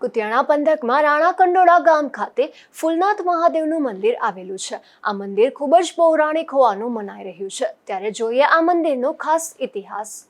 કુતિયાણા પંથકમાં રાણા કંડોળા ગામ ખાતે ફૂલનાથ મહાદેવનું મંદિર આવેલું છે. આ મંદિર ખૂબ જ પૌરાણિક હોવાનું મનાઈ રહ્યું છે. ત્યારે જોઈએ આ મંદિરનો ખાસ ઇતિહાસ.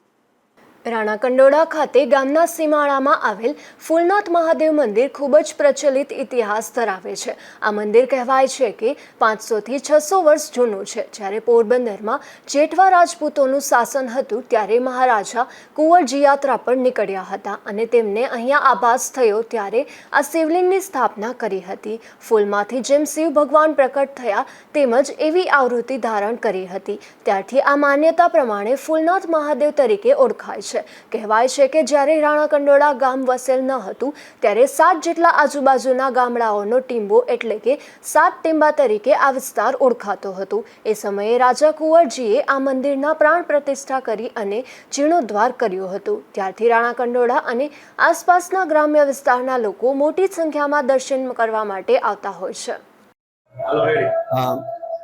રાણા કંડોળા ખાતે ગામના સીમાડામાં આવેલ ફૂલનાથ મહાદેવ મંદિર ખૂબ જ પ્રચલિત ઇતિહાસ ધરાવે છે. આ મંદિર કહેવાય છે કે પાંચસોથી છસો વર્ષ જૂનું છે. જ્યારે પોરબંદરમાં જેઠવા રાજપૂતોનું શાસન હતું, ત્યારે મહારાજા કુંવરજી યાત્રા પર નીકળ્યા હતા અને તેમને અહીંયા આભાસ થયો ત્યારે આ શિવલિંગની સ્થાપના કરી હતી. ફૂલમાંથી જેમ શિવ ભગવાન પ્રકટ થયા તેમજ એવી આવૃત્તિ ધારણ કરી હતી. ત્યારથી આ માન્યતા પ્રમાણે ફૂલનાથ મહાદેવ તરીકે ઓળખાય છે. કહેવાય છે કે જ્યારે રાણા કંડોળા ગામ વસેલ ન હતું ત્યારે સાત જેટલા આજુબાજુના ગામડાઓનો ટીંબો એટલે કે સાત ટીંબા તરીકે આ વિસ્તાર ઓળખાતો હતો. એ સમયે રાજા કુંવરજીએ આ મંદિરના પ્રાણ પ્રતિષ્ઠા કરી અને જીર્ણોદ્ધાર કર્યો હતો. ત્યારથી રાણા કંડોળા અને આસપાસના ગ્રામ્ય વિસ્તારના લોકો મોટી સંખ્યામાં દર્શન કરવા માટે આવતા હોય છે.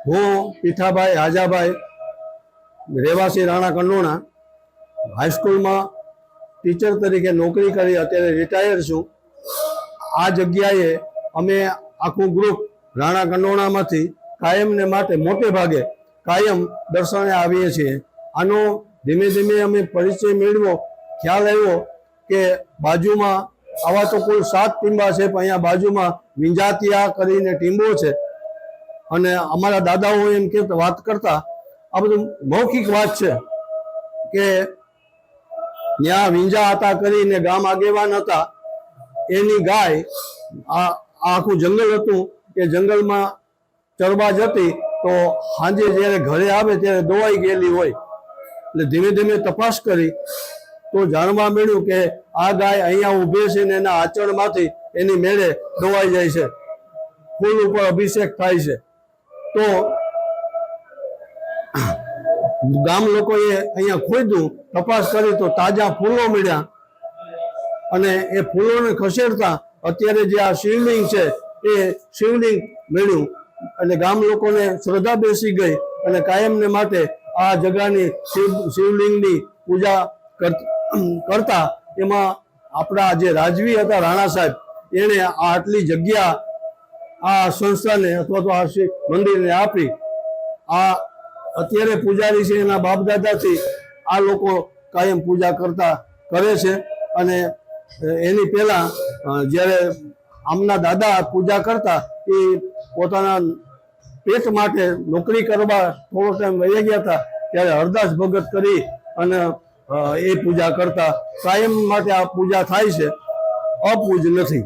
હું. પીઠાભાઈ રાજાભાઈ રહેવાસી રાણા કંડોણા હાઈસ્કૂલમાં ટીચર તરીકે નોકરી કરી, અત્યારે રિટાયર છું. આ જગ્યાએ અમે આખું ગ્રુપ રાણા કંડોણામાંથી કાયમને માટે મોટે ભાગે કાયમ દર્શને આવીએ છીએ. આનો ધીમે ધીમે અમે પરિચય મેળવ્યો ખ્યાલ આવ્યો કે બાજુમાં આવા તો કુલ સાત ટીંબા છે, પણ અહીંયા બાજુમાં વિંજાતિયા કરીને ટીંબો છે. અને અમારા દાદાઓ એમ કે વાત કરતા, આ બધું મૌખિક વાત છે કે ત્યાં વિંજા હતા કરીને ગામ આગેવાન હતા. એની ગાય આ આખું જંગલ હતું એ જંગલમાં ચરવા જતી તો સાંજે જ્યારે ઘરે આવે ત્યારે દોવાઈ ગયેલી હોય. એટલે ધીમે ધીમે તપાસ કરી તો જાણવા મળ્યું કે આ ગાય અહીંયા ઊભી છે ને એના આચરણમાંથી એની મેળે દોવાઈ જાય છે. ફૂલ ઉપર અભિષેક થાય છે. તો ગામ લોકોએ અહીંયા ખોદ્યું, તપાસ કરી તો તાજા ફૂલો મળ્યા. અને એ ફૂલોને ખસેડતા અત્યારે જે આ શિવલિંગ છે, એ શિવલિંગ મળ્યું. એટલે ગામ લોકોને શ્રદ્ધા બેસી ગઈ અને કાયમને માટે આ જગાની શિવ, શિવલિંગની પૂજા કર- કરતા એમાં આપણા જે રાજવી હતા રાણા સાહેબ, એણે આ આટલી જગ્યા આ સંસ્થાને અથવા તો આ મંદિરને આપી. આ અત્યારે પૂજારી છે, એના બાપ દાદાથી આ લોકો કાયમ પૂજા કરતા કરે છે. અને એની પહેલા જ્યારે આમના દાદા પૂજા કરતા, એ પોતાના પેટ માટે નોકરી કરવા થોડો ટાઈમ વહી ગયા હતા, ત્યારે હરદાસ ભગત કરી અને એ પૂજા કરતા. કાયમ માટે આ પૂજા થાય છે. અપૂજ નથી.